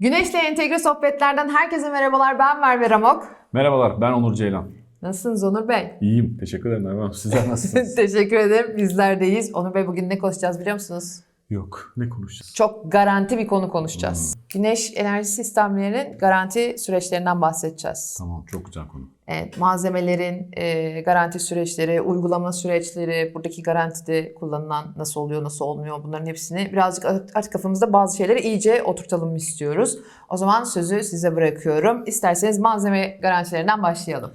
Güneşle Entegre Sohbetler'den herkese merhabalar. Ben Merve Ramok. Merhabalar, ben Onur Ceylan. Nasılsınız Onur Bey? İyiyim, teşekkür ederim Hanım. Sizler nasılsınız? Teşekkür ederim. Bizler deyiz. Onur Bey bugün ne konuşacağız biliyor musunuz? Yok, ne konuşacağız? Çok garanti bir konu konuşacağız. Güneş enerji sistemlerinin garanti süreçlerinden bahsedeceğiz. Tamam, çok güzel konu. Evet, malzemelerin e, garanti süreçleri, uygulama süreçleri, buradaki garantide kullanılan nasıl oluyor, nasıl olmuyor bunların hepsini birazcık artık kafamızda bazı şeyleri iyice oturtalım istiyoruz. O zaman sözü size bırakıyorum. İsterseniz malzeme garantilerinden başlayalım.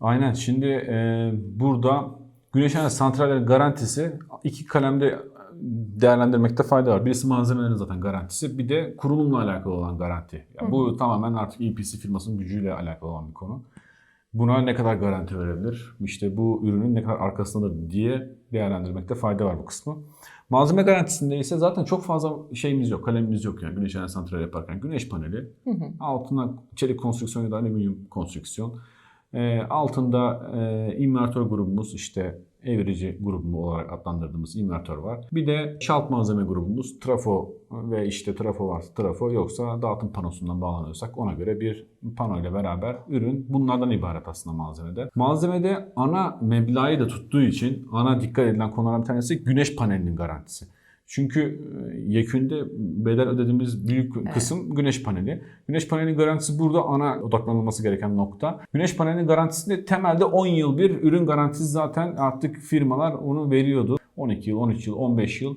Aynen, şimdi e, burada güneş enerji santrallerin garantisi iki kalemde değerlendirmekte fayda var. Birisi malzemelerin zaten garantisi, bir de kurulumla alakalı olan garanti. Yani bu tamamen artık EPC firmasının gücüyle alakalı olan bir konu. Buna ne kadar garanti verebilir? İşte bu ürünün ne kadar arkasındadır diye değerlendirmekte fayda var bu kısmı. Malzeme garantisinde ise zaten çok fazla şeyimiz yok, kalemimiz yok yani güneş enerji santrali yaparken. Güneş paneli, altına çelik konstrüksiyon ya da alüminyum konstrüksiyon. E, altında e, invertör grubumuz işte evrici grubu olarak adlandırdığımız invertör var. Bir de şalt malzeme grubumuz trafo ve işte trafo varsa trafo yoksa dağıtım panosundan bağlanıyorsak ona göre bir pano ile beraber ürün bunlardan ibaret aslında malzemede. Malzemede ana meblağı da tuttuğu için ana dikkat edilen konulardan bir tanesi güneş panelinin garantisi. Çünkü e, yekünde bedel ödediğimiz büyük kısım güneş paneli. Güneş panelinin garantisi burada ana odaklanılması gereken nokta. Güneş panelinin garantisinde temelde 10 yıl bir ürün garantisi zaten artık firmalar onu veriyordu. 12 yıl, 13 yıl, 15 yıl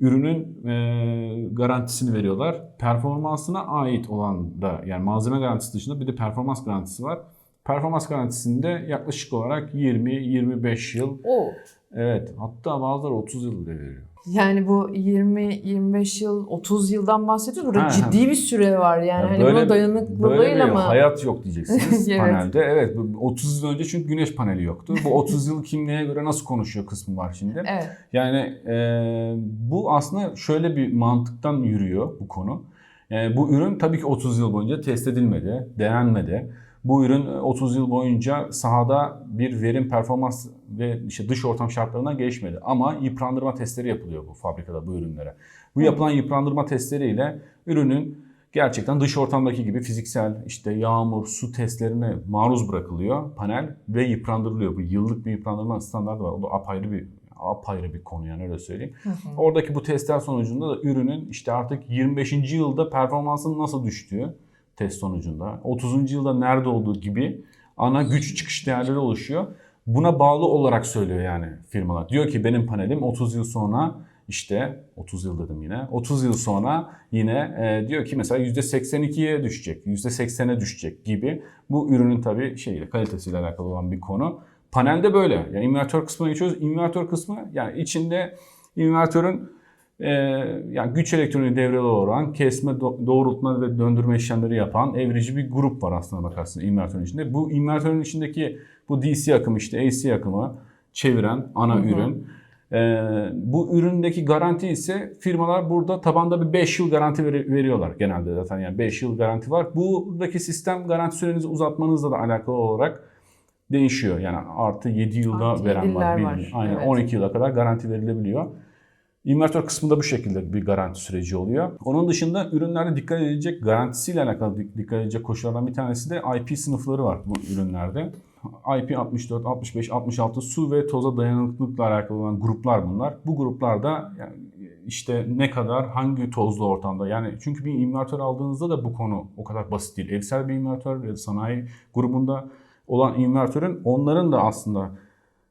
ürünün e, garantisini veriyorlar. Performansına ait olan da yani malzeme garantisi dışında bir de performans garantisi var. Performans garantisinde yaklaşık olarak 20-25 yıl Oo. Evet hatta bazıları 30 yıl bile veriyor. Yani bu 20-25 yıl, 30 yıldan bahsediyoruz. Burada Ha, ciddi bir süre var yani. Ya hani bunun dayanıklılığıyla böyle bir mı? hayat yok diyeceksiniz Evet. panelde. Evet bu 30 yıl önce çünkü güneş paneli yoktu. Bu 30 yıl kimliğe göre nasıl konuşuyor kısmı var şimdi. Evet. Yani e, bu aslında şöyle bir mantıktan yürüyor bu konu. Yani bu ürün tabii ki 30 yıl boyunca test edilmedi, denenmedi. Bu ürün 30 yıl boyunca sahada bir verim performans ve işte dış ortam şartlarından geçmedi. Ama yıprandırma testleri yapılıyor bu fabrikada bu ürünlere. Bu yapılan yıprandırma testleriyle ürünün gerçekten dış ortamdaki gibi fiziksel işte yağmur, su testlerine maruz bırakılıyor panel ve yıprandırılıyor. Bu yıllık bir yıprandırma standartı var. O da apayrı bir apayrı bir konu yani öyle söyleyeyim. Oradaki bu testler sonucunda da ürünün işte artık 25. yılda performansının nasıl düştüğü test sonucunda, 30. yılda nerede olduğu gibi ana güç çıkış değerleri oluşuyor. Buna bağlı olarak söylüyor yani firmalar. Diyor ki benim panelim 30 yıl sonra işte 30 yıl dedim yine. 30 yıl sonra yine e, diyor ki mesela %82'ye düşecek, %80'e düşecek gibi. Bu ürünün tabii şeyle kalitesiyle alakalı olan bir konu. Panelde böyle. Yani invertör kısmına geçiyoruz. Invertör kısmı yani içinde invertörün e, yani güç elektroniği devreli olan kesme, do- doğrultma ve döndürme işlemleri yapan evrici bir grup var aslında bakarsın invertörün içinde. Bu invertörün içindeki bu DC akımı işte AC akımı çeviren ana ürün. E, bu üründeki garanti ise firmalar burada tabanda bir 5 yıl garanti veri- veriyorlar genelde zaten yani 5 yıl garanti var. Buradaki sistem garanti sürenizi uzatmanızla da alakalı olarak değişiyor. Yani artı 7 yılda Artı veren var. var, Aynen evet. 12 yıla kadar garanti verilebiliyor. İnvertör kısmında bu şekilde bir garanti süreci oluyor. Onun dışında ürünlerde dikkat edilecek garantisiyle alakalı dik- dikkat edilecek koşullardan bir tanesi de IP sınıfları var bu ürünlerde. IP 64, 65, 66 su ve toza dayanıklılıkla alakalı olan gruplar bunlar. Bu gruplarda yani işte ne kadar hangi tozlu ortamda yani çünkü bir invertör aldığınızda da bu konu o kadar basit değil. Evsel bir invertör ya da sanayi grubunda olan invertörün onların da aslında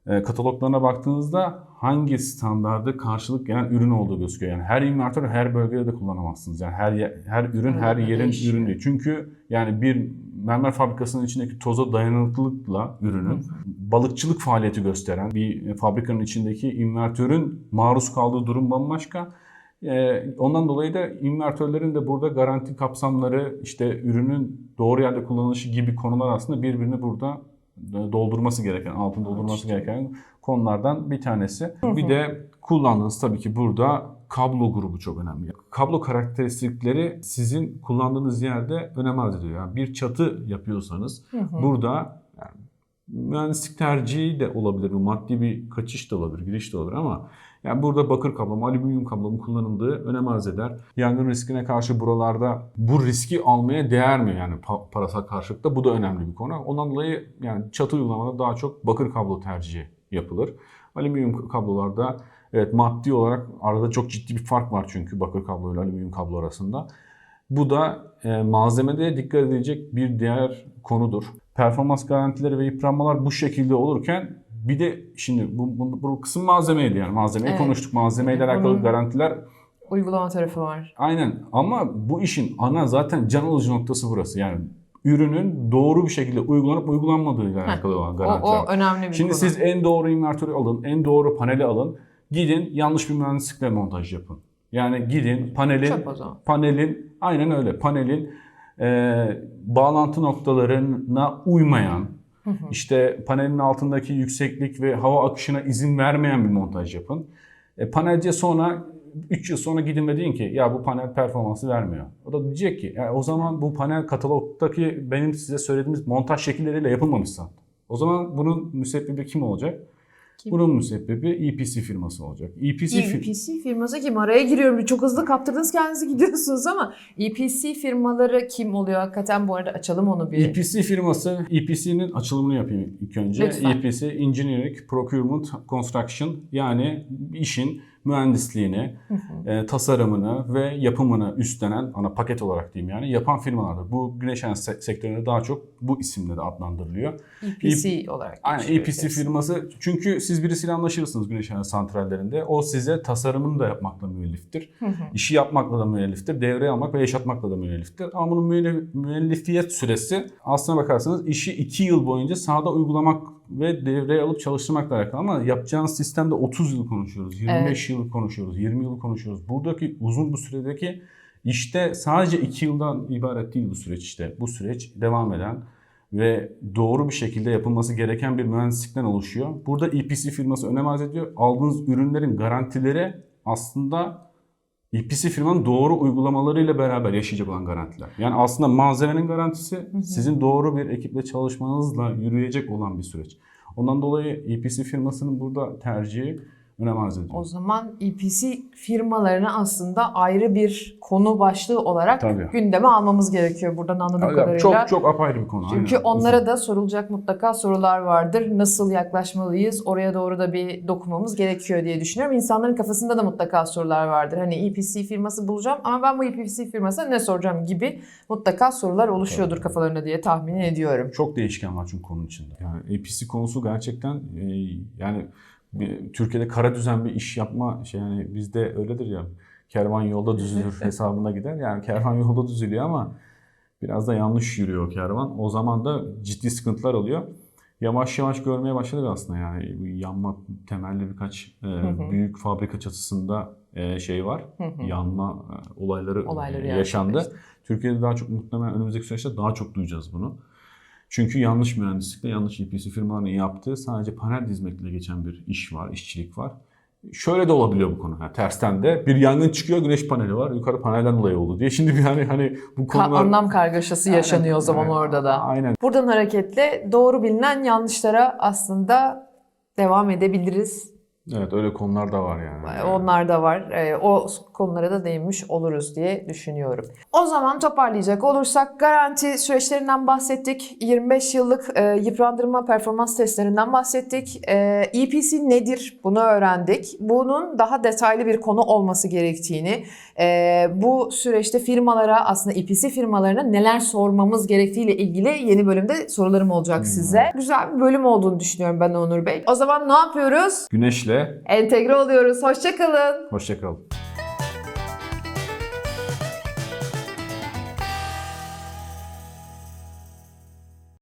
kataloglarına baktığınızda hangi standarda karşılık gelen ürün olduğu gözüküyor. Yani her invertörü her bölgede de kullanamazsınız. Yani her her ürün her yerin ürünü değil. Çünkü yani bir mermer fabrikasının içindeki toza dayanıklılıkla ürünün balıkçılık faaliyeti gösteren bir fabrikanın içindeki invertörün maruz kaldığı durum bambaşka. Ee, ondan dolayı da invertörlerin de burada garanti kapsamları işte ürünün doğru yerde kullanılışı gibi konular aslında birbirini burada doldurması gereken, altın doldurması gereken konulardan bir tanesi. Bir de kullandığınız tabii ki burada kablo grubu çok önemli. Kablo karakteristikleri sizin kullandığınız yerde önem arz ediyor. Yani bir çatı yapıyorsanız burada yani mühendislik tercihi de olabilir. Bu maddi bir kaçış da olabilir, giriş de olabilir ama yani burada bakır kaplama, alüminyum kaplama kullanıldığı önem arz eder. Yangın riskine karşı buralarda bu riski almaya değer mi yani pa- parasal karşılıkta? Bu da önemli bir konu. Ondan dolayı yani çatı uygulamada daha çok bakır kablo tercihi yapılır. Alüminyum kablolarda evet maddi olarak arada çok ciddi bir fark var çünkü bakır kablo ile alüminyum kablo arasında. Bu da e, malzemede dikkat edilecek bir diğer konudur. Performans garantileri ve yıpranmalar bu şekilde olurken bir de şimdi bu, bu, bu kısım malzemeydi yani malzemeyi Evet. konuştuk. Malzemeyle Evet, alakalı onun- garantiler Uygulama tarafı var. aynen ama bu işin ana zaten can alıcı noktası burası. Yani ürünün doğru bir şekilde uygulanıp uygulanmadığıyla alakalı olan O, garantiler. o önemli bir Şimdi konu. siz en doğru invertörü alın, en doğru paneli alın. Gidin yanlış bir mühendislikle montaj yapın. Yani gidin panelin panelin aynen öyle panelin e, bağlantı noktalarına uymayan işte panelin altındaki yükseklik ve hava akışına izin vermeyen bir montaj yapın. E, panelciye sonra 3 yıl sonra gidin ve deyin ki ya bu panel performansı vermiyor. O da diyecek ki "Ya o zaman bu panel katalogdaki benim size söylediğimiz montaj şekilleriyle yapılmamış zaten. O zaman bunun müsebbibi kim olacak? Kim? Bunun müsebbibi EPC firması olacak. EPC, EPC firması kim? Araya giriyorum. Çok hızlı kaptırdınız kendinizi gidiyorsunuz ama EPC firmaları kim oluyor? Hakikaten bu arada açalım onu bir. EPC firması, EPC'nin açılımını yapayım ilk önce. Lütfen. EPC, Engineering, Procurement, Construction yani işin mühendisliğini, e, tasarımını ve yapımını üstlenen, ana paket olarak diyeyim yani, yapan firmalardır. Bu güneş enerjisi se- sektöründe daha çok bu isimle de adlandırılıyor. EPC olarak. Aynen EPC içerisinde. firması çünkü siz birisiyle anlaşırsınız güneş enerji santrallerinde. O size tasarımını da yapmakla müelliftir. İşi yapmakla da müelliftir. Devreye almak ve yaşatmakla da müelliftir. Ama bunun müellif- müellifiyet süresi aslına bakarsanız işi 2 yıl boyunca sahada uygulamak ve devreye alıp çalıştırmakla alakalı ama yapacağınız sistemde 30 yıl konuşuyoruz. 25 yıl konuşuyoruz. 20 yıl konuşuyoruz. Buradaki uzun bu süredeki işte sadece 2 yıldan ibaret değil bu süreç işte. Bu süreç devam eden ve doğru bir şekilde yapılması gereken bir mühendislikten oluşuyor. Burada EPC firması önem arz ediyor. Aldığınız ürünlerin garantileri aslında EPC firmanın doğru uygulamalarıyla beraber yaşayacak olan garantiler. Yani aslında malzemenin garantisi sizin doğru bir ekiple çalışmanızla yürüyecek olan bir süreç. Ondan dolayı EPC firmasının burada tercihi önem arz ediyor. O zaman EPC firmalarını aslında ayrı bir konu başlığı olarak Tabii. gündeme almamız gerekiyor buradan anladığım Yani kadarıyla. çok çok apayrı bir konu. Çünkü aynen. onlara da sorulacak mutlaka sorular vardır. Nasıl yaklaşmalıyız? Oraya doğru da bir dokunmamız gerekiyor diye düşünüyorum. İnsanların kafasında da mutlaka sorular vardır. Hani EPC firması bulacağım ama ben bu EPC firmasına ne soracağım gibi mutlaka sorular oluşuyordur kafalarında diye tahmin ediyorum. Çok değişken var çünkü konunun içinde. Yani APC konusu gerçekten e, yani Türkiye'de kara düzen bir iş yapma şey yani bizde öyledir ya kervan yolda düzülür hesabına gider. Yani kervan yolda düzülüyor ama biraz da yanlış yürüyor o kervan. O zaman da ciddi sıkıntılar oluyor. Yavaş yavaş görmeye başladık aslında yani yanma temelli birkaç e, büyük fabrika çatısında e, şey var. Yanma e, olayları, Olayları yaşandı. gerçekleşti. Türkiye'de daha çok muhtemelen önümüzdeki süreçte daha çok duyacağız bunu. Çünkü yanlış mühendislikle, yanlış EPC firmaların yaptığı sadece panel dizmekle geçen bir iş var, işçilik var. Şöyle de olabiliyor bu konu. Yani tersten de bir yangın çıkıyor, güneş paneli var, yukarı panelden dolayı oldu diye. Şimdi bir hani hani bu Ka- konular... anlam kargaşası yaşanıyor o zaman Aynen. orada da. Aynen. Buradan hareketle doğru bilinen yanlışlara aslında devam edebiliriz. Evet öyle konular da var yani. Onlar da var. Ee, O konulara da değinmiş oluruz diye düşünüyorum. O zaman toparlayacak olursak garanti süreçlerinden bahsettik. 25 yıllık e, yıprandırma performans testlerinden bahsettik. E, EPC nedir? Bunu öğrendik. Bunun daha detaylı bir konu olması gerektiğini, e, bu süreçte firmalara aslında EPC firmalarına neler sormamız gerektiğiyle ilgili yeni bölümde sorularım olacak size. Güzel bir bölüm olduğunu düşünüyorum ben Onur Bey. O zaman ne yapıyoruz? Güneşle Entegre oluyoruz. Hoşçakalın. hoşçakalın.